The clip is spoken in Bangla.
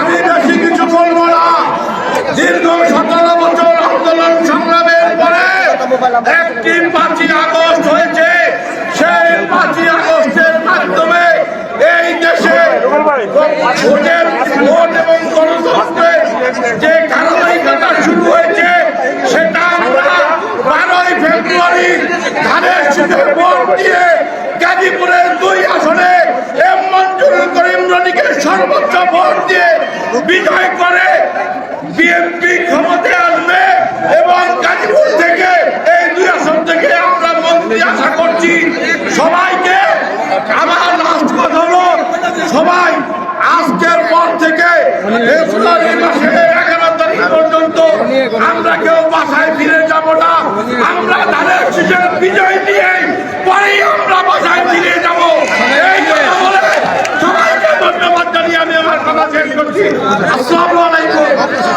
আমি বেশি কিছু বলব না। দীর্ঘ সতেরো বছর আন্দোলন সংগ্রামের পরে একটি পাঁচই আগস্ট হয়েছে। সেই পাঁচই আগস্টের মাধ্যমে এই দেশে ভোটের ভোট এবং গণতন্ত্রের যে ধারাবাহিকতা শুরু হয়েছে, সেটা আমরা বারোই ফেব্রুয়ারি ধানের শীতের ভোট দিয়ে গাজীপুরের দুই আসনে এম মঞ্জুরুল করিম সর্বোচ্চ ভোট দিয়ে বিজয় করে বিএনপি ক্ষমতায় আসবে এবং গাজীপুর থেকে এই দুই আসন থেকে আমরা মন্ত্রী আশা করছি সবাইকে আমার লাস্ট কথা সবাই আজকের পর থেকে ফেব্রুয়ারি মাসের এগারো তারিখ পর্যন্ত আমরা কেউ বাসায় ফিরে যাব না আমরা ধানের শীষের বিজয় নিয়ে পরেই আমরা বাসায় ফিরে যাব এই কথা বলে সবাইকে ধন্যবাদ জানিয়ে আমি আমার কথা শেষ করছি আসসালামু আলাইকুম।